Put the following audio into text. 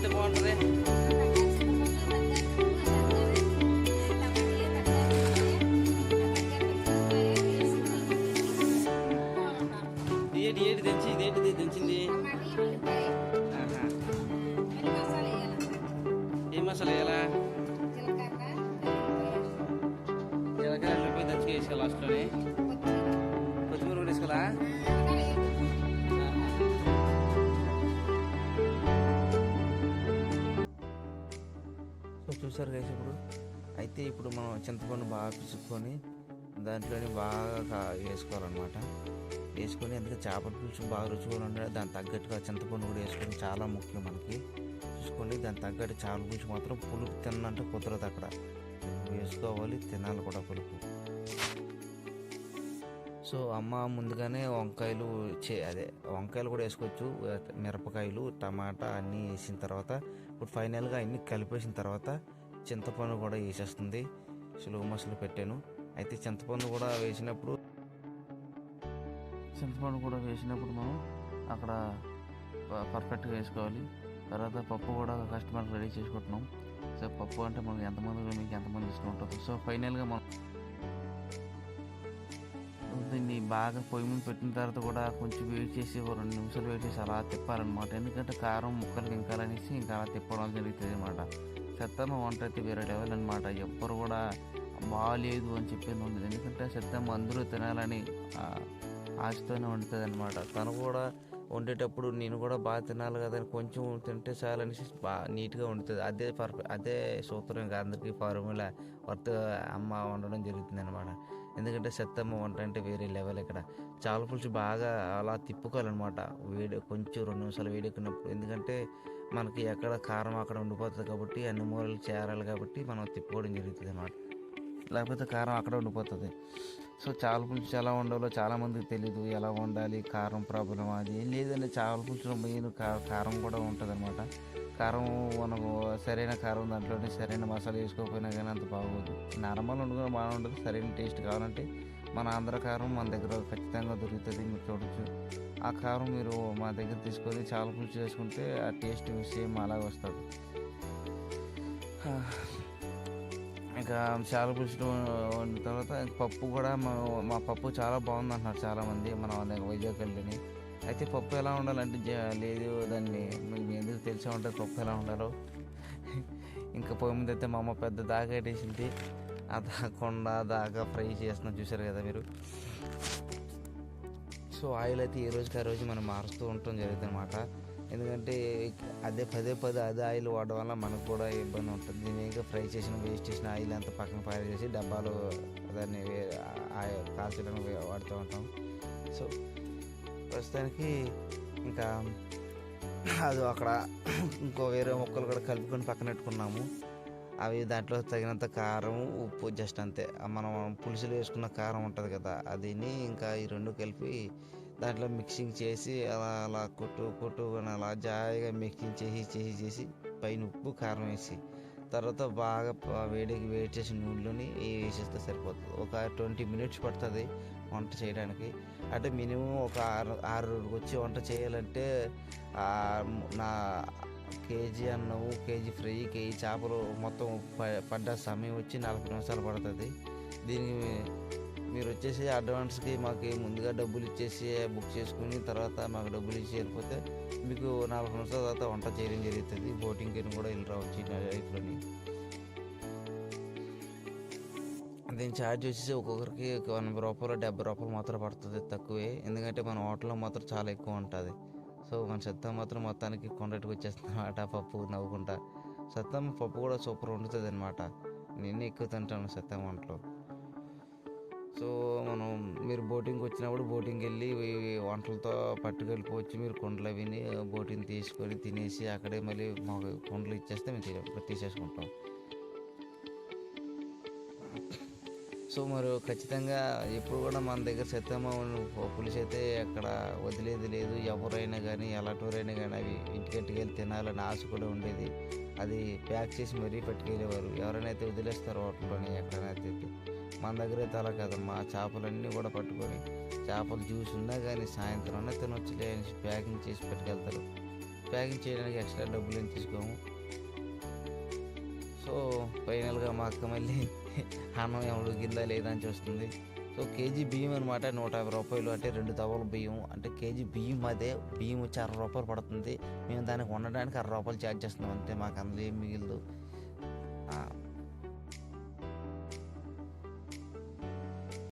ఎంత బాగుంటుంది ఏటి ఏటి తెచ్చి ఇదేంటిది తెచ్చింది ఏం మసాలా ఎలా జీలకర్ర. అల్లిపోయి తెచ్చి వేసుకోవాలి లాస్ట్లోనే? కొత్తిమీర. కూడా వేసుకోవాలా? సో చూసారు కదా ఇప్పుడు? అయితే ఇప్పుడు మనం చింతపండు బాగా పిసుక్కొని దాంట్లోనే బాగా వేసుకోవాలన్నమాట. వేసుకొని అందుకే చేపల పులుసు బాగా రుచిగా ఉండాలి దానికి తగ్గట్టుగా చింతపండు కూడా వేసుకొని చాలా ముఖ్యం మనకి. చూసుకోండి దానికి తగ్గట్టు చేపల పులుసు మాత్రం పులుపు తిన్నంటే కుదరదు అక్కడ. వేసుకోవాలి తినాలి కూడా పులుపు. సో అమ్మ ముందుగానే వంకాయలు చే అదే వంకాయలు కూడా వేసుకోవచ్చు. మిరపకాయలు టమాటా అన్నీ వేసిన తర్వాత ఇప్పుడు ఫైనల్గా అన్నీ కలిపేసిన తర్వాత చింతపండు కూడా వేసేస్తుంది. సులువు మసలు పెట్టాను. అయితే చింతపండు కూడా వేసినప్పుడు చింతపండు కూడా వేసినప్పుడు మనం అక్కడ పర్ఫెక్ట్గా వేసుకోవాలి. తర్వాత పప్పు కూడా కస్టమర్ రెడీ చేసుకుంటున్నాం సో పప్పు అంటే మనకి ఎంతమంది మీకు ఎంతమంది ఇష్టం ఉంటుంది. సో ఫైనల్గా మనం దీన్ని బాగా పొయ్యి మీద పెట్టిన తర్వాత కూడా కొంచెం వెయిట్ చేసి ఒక రెండు నిమిషాలు వెయిట్ చేసి అలా తిప్పాలన్నమాట. ఎందుకంటే కారం ముక్కలు ఇంకాలనేసి ఇంకా అలా తిప్పడం జరుగుతుంది అనమాట సత్తమ్మ వంట అయితే వేరే లెవెల్ అనమాట ఎవ్వరు కూడా బాగాలేదు అని చెప్పింది ఉండదు. ఎందుకంటే సత్తమ్మ అందరూ తినాలని ఆశతోనే వండుతుంది అనమాట తను కూడా వండేటప్పుడు నేను కూడా బాగా తినాలి కదా కొంచెం తింటే చాలు అనేసి బాగా నీట్గా వండుతుంది. అదే పర్ఫెక్ట్ అదే సూత్రం ఇంకా అందరికీ ఫార్ములా. వర్త్ అమ్మ వండడం జరుగుతుంది అనమాట ఎందుకంటే సత్తమ్మ వంట అంటే వేరే లెవెల్ ఇక్కడ. చాల పులుసు బాగా అలా తిప్పుకోవాలన్నమాట. వేడి కొంచెం రెండు నిమిషాలు వేడెక్కినప్పుడు ఎందుకంటే మనకి ఎక్కడ కారం అక్కడ ఉండిపోతుంది కాబట్టి అన్ని మూలలు చేరాలి కాబట్టి మనం తిప్పుకోవడం జరుగుతుంది అన్నమాట లేకపోతే కారం అక్కడ ఉండిపోతుంది. సో చేపల పులుసు ఎలా వండాలో చాలామందికి తెలియదు ఎలా వండాలి కారం ప్రాబ్లం అది ఏం లేదండి. చాల పులుసులో మెయిన్ కారం కూడా ఉంటుంది అనమాట కారం మనకు సరైన కారం దాంట్లోనే సరైన మసాలా వేసుకోకపోయినా కానీ అంత బాగోదు. నార్మల్ వండుకొని బాగా ఉండదు సరైన టేస్ట్ కావాలంటే మన ఆంధ్ర కారం మన దగ్గర ఖచ్చితంగా దొరుకుతుంది. మీరు చూడొచ్చు. ఆ కారం మీరు మా దగ్గర తీసుకొని చాలా పులుసు చేసుకుంటే ఆ టేస్ట్ సేమ్ అలాగే వస్తుంది. ఇంకా చాలా పులుసు వండిన తర్వాత పప్పు కూడా మా మా పప్పు చాలా బాగుంది అంటున్నారు చాలామంది మన వైజాగ్ వెళ్ళని అయితే పప్పు ఎలా ఉండాలంటే లేదు దాన్ని మీకు ఎందుకు తెలిసే ఉంటుంది పప్పు ఎలా ఉండాలో. ఇంకా పొయ్యి ముందు అయితే మా అమ్మ పెద్ద దాకా పెట్టేసింది ఆ దాకుండా దాకా ఫ్రై చేస్తున్నా చూసారు కదా మీరు. సో ఆయిల్ అయితే ఏ రోజుకి ఆ రోజు మనం మారుస్తూ ఉండటం జరుగుతుంది అనమాట ఎందుకంటే అదే పదే పదే అదే ఆయిల్ వాడడం వల్ల మనకు కూడా ఇబ్బంది ఉంటుంది. నేను ఇంకా ఫ్రై చేసిన వేస్ట్ చేసిన ఆయిల్ అంతా పక్కన ఫైర్ చేసి డబ్బాలు దాన్ని ఆ- కాల్చడానికి వాడుతూ ఉంటాం. సో ప్రస్తుతానికి ఇంకా అది అక్కడ ఇంకో వేరే మొక్కలు కూడా కలుపుకొని పక్కన పెట్టుకున్నాము. అవి దాంట్లో తగినంత కారం ఉప్పు జస్ట్ అంతే. మనం పులుసులు వేసుకున్న కారం ఉంటుంది కదా అదిని ఇంకా ఈ రెండు కలిపి దాంట్లో మిక్సింగ్ చేసి అలా అలా కొట్టు కొట్టుకొని అలా జాయిగా మిక్సింగ్ చేసి చేసి చేసి పైన ఉప్పు కారం వేసి తర్వాత బాగా వేడికి వేడి చేసిన నూనెలోని వేసేస్తే సరిపోతుంది. ఒక ట్వంటీ మినిట్స్ పడుతుంది వంట చేయడానికి. అంటే మినిమం ఒక ఆరు ఆరుగురికి వచ్చి వంట చేయాలంటే నా కేజీ అన్నము కేజీ ఫ్రై కేజీ చేపలు మొత్తం పడ్డ సమయం వచ్చి నలభై నిమిషాలు పడుతుంది. దీనికి మీరు వచ్చేసి అడ్వాన్స్కి మాకు ముందుగా డబ్బులు ఇచ్చేసి బుక్ చేసుకుని తర్వాత మాకు డబ్బులు ఇచ్చి వెళ్ళిపోతే మీకు నలభై నిమిషాల తర్వాత వంట చేయడం జరుగుతుంది. బోటింగ్కి కూడా వెళ్ళి రావచ్చు లైఫ్లోని దీని ఛార్జ్ వచ్చేసి ఒక్కొక్కరికి ఒక ఎనభై రూపాయలు డెబ్బై రూపాయలు మాత్రం పడుతుంది తక్కువే. ఎందుకంటే మన హోటల్లో మాత్రం చాలా ఎక్కువ ఉంటుంది. సో మన సత్తం మాత్రం మొత్తానికి కొండటికి వచ్చేస్తున్నమాట పప్పు నవ్వుకుంటా. సత్తం పప్పు కూడా సూపర్ వండుతుంది అనమాట నేను ఎక్కువ తింటాను సత్తం వంటలో. సో మనం మీరు బోటింగ్కి వచ్చినప్పుడు బోటింగ్కి వెళ్ళి వంటలతో పట్టుకెళ్ళిపోవచ్చు. మీరు కుండలు విని బోటింగ్ తీసుకొని తినేసి అక్కడే మళ్ళీ మాకు కుండలు ఇచ్చేస్తే మేము తీసేసుకుంటాం. సో మరి ఖచ్చితంగా ఎప్పుడు కూడా మన దగ్గర సత్యమ్మ పులుసు అయితే అక్కడ వదిలేది లేదు. ఎవరైనా కానీ ఎలాంటివరైనా కానీ అవి ఇంటికి వెళ్ళి తినాలని ఆశ కూడా ఉండేది. అది ప్యాక్ చేసి మరీ పట్టుకెళ్ళేవారు. ఎవరైనా అయితే వదిలేస్తారు హోటల్లోని ఎక్కడైనా అయితే మన దగ్గర అయితే అలా కాదు చేపలన్నీ కూడా పట్టుకొని చేపలు జ్యూస్ ఉన్నా కానీ సాయంత్రం తినొచ్చులే అని ప్యాకింగ్ చేసి పట్టుకెళ్తారు. ప్యాకింగ్ చేయడానికి ఎక్స్ట్రా డబ్బులు ఏం తీసుకోము. సో ఫైనల్గా మా అక్క మళ్ళీ అన్నం ఎవడు కింద లేదా అని చూస్తుంది. సో కేజీ బియ్యం అనమాట నూట యాభై రూపాయలు అంటే రెండు తవల బియ్యం. అంటే కేజీ బియ్యం అదే బియ్యం వచ్చి అరవై రూపాయలు పడుతుంది. మేము దానికి వండడానికి అరవై రూపాయలు ఛార్జ్ చేస్తున్నాం. అంతే మాకు అందులో ఏం మిగిలిదు.